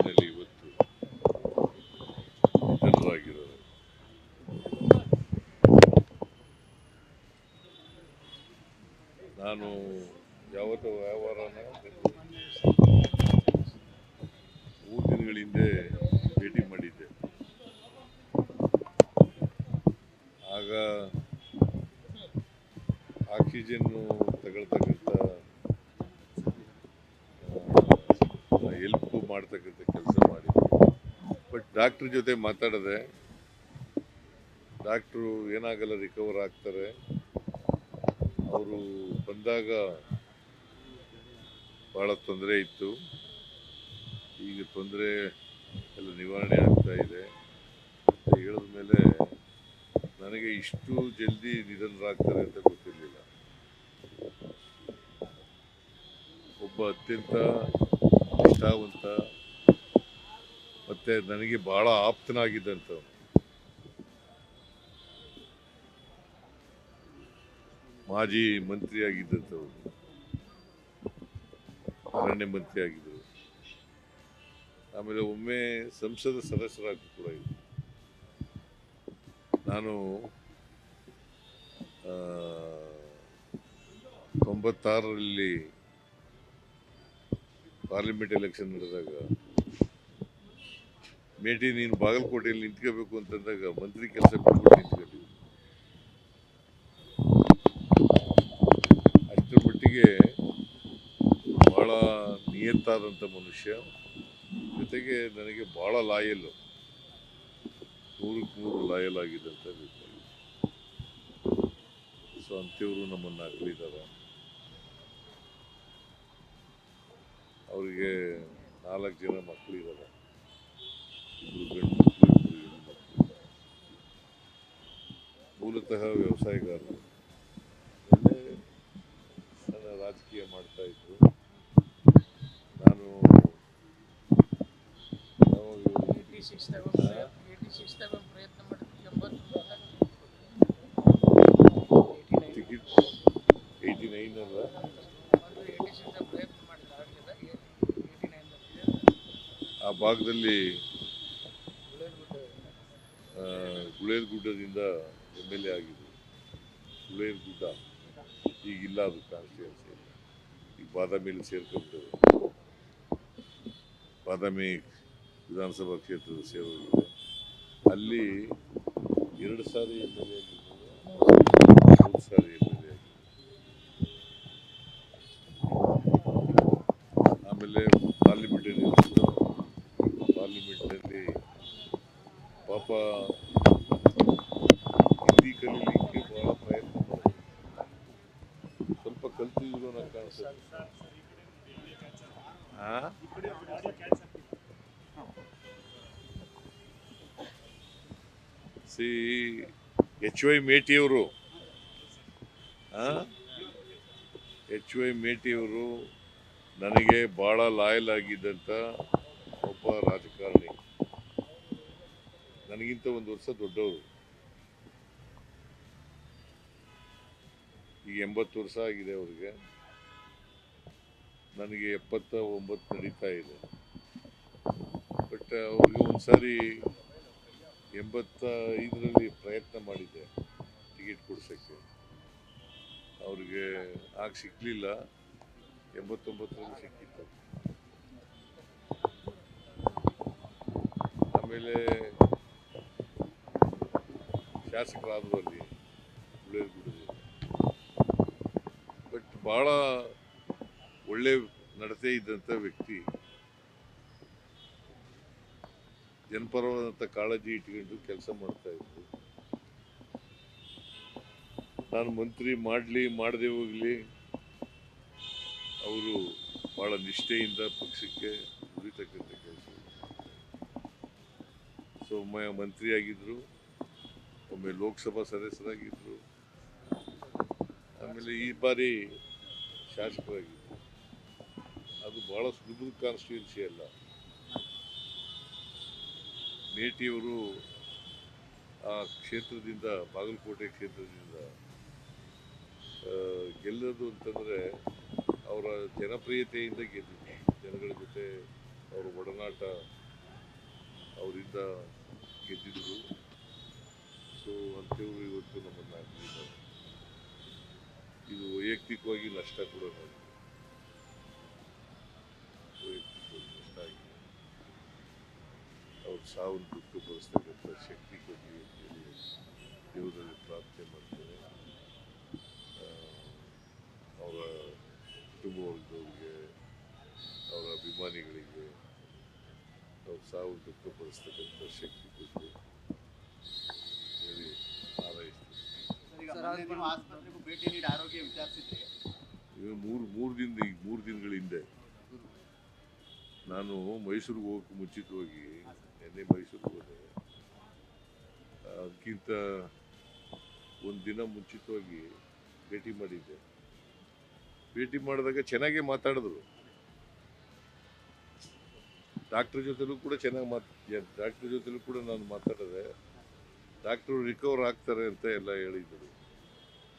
ರೀತಿಯಲ್ಲಿ ಮಾಡ್ತಕ್ಕಂಥ ಕೆಲಸ ಮಾಡಿದ್ವಿ. ಬಟ್ ಡಾಕ್ಟ್ರ್ ಜೊತೆ ಮಾತಾಡಿದೆ ಡಾಕ್ಟ್ರು ಏನಾಗಲ್ಲ ರಿಕವರ್ ಆಗ್ತಾರೆ. ಅವರು ಬಂದಾಗ ಭಾಳ ತೊಂದರೆ ಇತ್ತು. ಈಗ ತೊಂದರೆ ಎಲ್ಲ ನಿವಾರಣೆ ಆಗ್ತಾ ಇದೆ. ಅಂತ ಹೇಳಿದ ಮೇಲೆ ನನಗೆ ಇಷ್ಟು ಜಲ್ದಿ ನಿಧನರಾಗ್ತಾರೆ ಅಂತ ಗೊತ್ತಿರಲಿಲ್ಲ. ಒಬ್ಬ ಅತ್ಯಂತ ನಿಷ್ಠಾವಂತ ಮತ್ತೆ ನನಗೆ ಬಹಳ ಆಪ್ತನಾಗಿದ್ದಂತ ಮಾಜಿ ಮಂತ್ರಿ ಆಗಿದ್ದಂಥವ್ರು ಅರಣ್ಯ ಮಂತ್ರಿ ಆಗಿದ್ದರು ಆಮೇಲೆ ಒಮ್ಮೆ ಸಂಸದ ಸದಸ್ಯರಾಗಿ ಕೂಡ ಇದ್ದರು ನಾನು ತೊಂಬತ್ತಾರರಲ್ಲಿ ಪಾರ್ಲಿಮೆಂಟ್ ಎಲೆಕ್ಷನ್ ನಡೆದಾಗ, ಮೇಟಿ ನೀನು ಬಾಗಲಕೋಟೆಯಲ್ಲಿ ನಿಂತ್ಕೋಬೇಕು ಅಂತಂದಾಗ ಮಂತ್ರಿ ಕೆಲಸ ಬಿಟ್ಬಿಟ್ಟು ನಿಂತ್ಕೊಂಡಿದ್ವಿ ಅಷ್ಟರ ಮಟ್ಟಿಗೆ ಬಹಳ ನಿಯತ್ತಾದಂಥ ಮನುಷ್ಯ, ಜೊತೆಗೆ ನನಗೆ ಬಹಳ ಲಾಯಲ್ಲು. ನೂರಕ್ಕೆ ನೂರು ಲಾಯಲ್ ಆಗಿದ್ದಂಥ ಸೊ ಅಂಥವ್ರು ನಮ್ಮನ್ನು ಅಗಲಿದ್ದಾರೆ ಅವರಿಗೆ ನಾಲ್ಕು ಜನ ಮಕ್ಕಳಿದ್ದಾರೆ ಇಬ್ಬರು ಗಂಡು ಮಕ್ಕಳು ಇಬ್ಬರು ಹೆಣ್ಣು ಮಕ್ಕಳು ಮೂಲತಃ ವ್ಯವಸಾಯಗಾರರು. ಒಳ್ಳೆ ನನ್ನ ರಾಜಕೀಯ ಮಾಡ್ತಾ ಇದ್ರು. ನಾನು ನಾವು ಏಯ್ಟಿ ಸಿಕ್ಸ್ದಾಗ ಏಯ್ಟಿ ಸಿಕ್ಸ್ದಾಗ ಒಂದು ಪ್ರಯತ್ನ ಮಾಡಿದ್ವಿ ಎಂಬತ್ತು ಟಿಕೆಟ್ ಏಯ್ಟಿ ನೈನ್ ಅಲ್ಲ ಒಂದು ಏಯ್ಟಿ ಸಿಕ್ಸ್ದಾಗ ಪ್ರಯತ್ನ ಮಾಡಿದ ಆಗಲಿಲ್ಲ ಏಯ್ಟಿ ನೈನ್ ಆ ಭಾಗದಲ್ಲಿ ಗುಳೇದಗುಡ್ಡ ಗುಳೇದಗುಡ್ಡದಿಂದ ಎಂ ಎಲ್ ಎ ಆಗಿದ್ರು ಗುಳೇದಗುಡ್ಡ ಈಗಿಲ್ಲ ಅದು ಕಾನ್ಸ್ಟಿಟ್ಯೂನ್ಸಿ ಈಗ ಬಾದಾಮಿಯಲ್ಲಿ ಸೇರ್ಕೊಂಡ್ಬಿಟ್ಟಿದೆ ಬಾದಾಮಿ ವಿಧಾನಸಭಾ ಕ್ಷೇತ್ರದ ಸೇರೋಗಿದೆ ಅಲ್ಲಿ ಎರಡು ಸಾರಿ ಎಂ ಎಲ್ ಎ ಸಾರಿ ಎಂ ಎಲ್ ಎ ಆಗಿರ್ಬೋದು ಆಮೇಲೆ ಸಿ, ಎಚ್ ವೈ ಮೇಟಿಯವರು ಎಚ್ ವೈ ಮೇಟಿಯವರು ನನಗೆ ಬಹಳ ಲಾಯಲ್ ಆಗಿದ್ದಂಥ ಒಬ್ಬ ರಾಜಕಾರಣಿ. ನನಗಿಂತ ಒಂದು ವರ್ಷ ದೊಡ್ಡವರು. ಈಗ ಎಂಬತ್ತು ವರ್ಷ ಆಗಿದೆ ಅವ್ರಿಗೆ. ನನಗೆ ಎಪ್ಪತ್ತ ಒಂಬತ್ತು ನಡೀತಾ ಇದೆ. ಬಟ್ ಅವ್ರಿಗೆ ಒಂದ್ಸಾರಿ ಎಂಬತ್ತ ಐದರಲ್ಲಿ ಪ್ರಯತ್ನ ಮಾಡಿದ್ದೆ ಟಿಕೆಟ್ ಕೊಡ್ಸೋಕ್ಕೆ. ಅವ್ರಿಗೆ ಆಗ ಸಿಕ್ಕಲಿಲ್ಲ ಎಂಬತ್ತೊಂಬತ್ತರಲ್ಲಿ ಸಿಕ್ಕಿತ್ತು. ಆಮೇಲೆ ಶಾಸಕರಾದರು ಅಲ್ಲಿ ಬಟ್ ಭಾಳ ಒಳ್ಳೆ ನಡತೆ ಇದ್ದಂಥ ವ್ಯಕ್ತಿ. ಜನಪರವಾದಂಥ ಕಾಳಜಿ ಇಟ್ಕೊಂಡು ಕೆಲಸ ಮಾಡ್ತಾ ಇದ್ರು ನಾನು ಮಂತ್ರಿ ಮಾಡಲಿ, ಮಾಡದೆ ಹೋಗಲಿ. ಅವರು ಭಾಳ ನಿಷ್ಠೆಯಿಂದ ಪಕ್ಷಕ್ಕೆ ದುಡಿತಕ್ಕಂಥ ಕೆಲಸ. ಸೊ ಆಗಿದ್ರು, ಒಮ್ಮೆ ಲೋಕಸಭಾ ಸದಸ್ಯರಾಗಿದ್ದರು ಆಮೇಲೆ ಈ ಬಾರಿ ಶಾಸಕರಾಗಿದ್ದರು ಅದು ಬಹಳ ಸುಲಭದ ಕಾನ್ಸ್ಟಿಟ್ಯೂನ್ಸಿ ಅಲ್ಲ. ಮೇಟಿಯವರು ಆ ಕ್ಷೇತ್ರದಿಂದ, ಬಾಗಲಕೋಟೆ ಕ್ಷೇತ್ರದಿಂದ ಗೆಲ್ಲೋದು ಅಂತಂದರೆ ಅವರ ಜನಪ್ರಿಯತೆಯಿಂದ ಗೆದ್ದಿದ್ದು. ಜನಗಳ ಜೊತೆ ಅವರ ಒಡನಾಟ ಅವರಿಂದ ಗೆದ್ದಿದ್ರು ಸೊ ಅಂಥವ್ರು ಇವತ್ತು ನಮ್ಮನ್ನು ಇದು ವೈಯಕ್ತಿಕವಾಗಿ ನಷ್ಟ ಕೂಡ ನನಗೆ ವೈಯಕ್ತಿಕವಾಗಿ ನಷ್ಟ ಆಗಿದೆ ಅವ್ರ ಬಿಟ್ಟು ಬರೆಸ್ತಕ್ಕಂಥ ಶಕ್ತಿ ಕೊಡಲಿ ಅಂತೇಳಿ ದೇವರಲ್ಲಿ ಪ್ರಾರ್ಥನೆ ಮಾಡ್ತೇವೆ ಅವರ ಕುಟುಂಬ ವರ್ಗದವರಿಗೆ ಅವರ ಅಭಿಮಾನಿಗಳಿಗೆ ಅವ್ರ ಸಾವು ಬರೆಸ್ತಕ್ಕಂಥ ಶಕ್ತಿ ಕೊಟ್ಟು ಹೇಳಿ ಭೇಟಿ ನೀಡಿ ಆರೋಗ್ಯ ವಿಚಾರಿಸಿದೆ ಈಗ ಮೂರು ಮೂರು ದಿನದ ಈಗ ಮೂರು ದಿನಗಳ ಹಿಂದೆ. ನಾನು ಮೈಸೂರಿಗೆ ಹೋಗಕ್ಕೆ ಮುಂಚಿತವಾಗಿ ನಿನ್ನೆ ಮೈಸೂರಿಗೆ ಹೋದೆ. ಅದಕ್ಕಿಂತ ಒಂದು ದಿನ ಮುಂಚಿತವಾಗಿ ಭೇಟಿ ಮಾಡಿದ್ದೆ. ಭೇಟಿ ಮಾಡಿದಾಗ ಚೆನ್ನಾಗೇ ಮಾತಾಡಿದ್ರು. ಡಾಕ್ಟ್ರ್ ಜೊತೆಲೂ ಕೂಡ ಚೆನ್ನಾಗಿ ಮಾತು ಡಾಕ್ಟ್ರ್ ಜೊತೆಲೂ ಕೂಡ ನಾನು ಮಾತಾಡಿದೆ, ಡಾಕ್ಟ್ರು ರಿಕವರ್ ಆಗ್ತಾರೆ ಅಂತ ಎಲ್ಲ ಹೇಳಿದರು.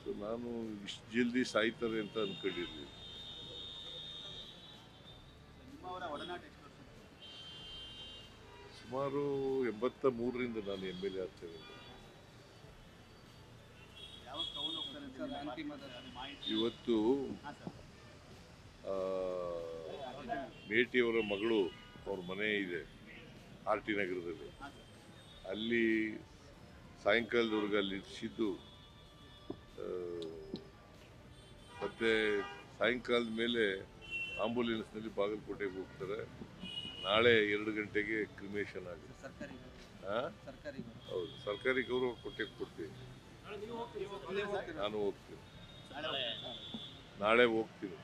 ಸೊ, ನಾನು ಇಷ್ಟು ಜಲ್ದಿ ಸಾಯ್ತಾರೆ ಅಂತ ಅನ್ಕೊಂಡಿರ್ಲಿಲ್ಲ ನಿಮ್ಮವರ ಒಡನಾಟ ಎಷ್ಟು ವರ್ಷ? ಸುಮಾರು ಎಂಬತ್ತ ಮೂರರಿಂದ ನಾನು ಎಂ ಎಲ್ ಎ ಆಗ್ತೇನೆ. ಇವತ್ತು ಮೇಟಿಯವರ ಮಗಳು ಅವ್ರ ಮನೆ ಇದೆ ಆರ್ ಟಿ ನಗರದಲ್ಲಿ. ಅಲ್ಲಿ ಸಾಯಂಕಾಲದವರೆಗೆ ಅಲ್ಲಿ ಇರಿಸಿದ್ದು ಮತ್ತೆ ಸಾಯಂಕಾಲದ ಮೇಲೆ ಆಂಬುಲೆನ್ಸ್ನಲ್ಲಿ ಬಾಗಲಕೋಟೆಗೆ ಹೋಗ್ತಾರೆ. ನಾಳೆ ಎರಡು ಗಂಟೆಗೆ ಕ್ರಿಮೇಷನ್ ಆಗಿ ಸರ್ಕಾರಿ ಆ? ಸರ್ಕಾರಿ ಹೌದು ಸರ್ಕಾರಿ ಗೌರವ ಕೊಟ್ಟೆ ಕೊಡ್ತೀವಿ ನಾನು ಹೋಗ್ತೀನಿ. ನಾಳೆ ಹೋಗ್ತೀನಿ.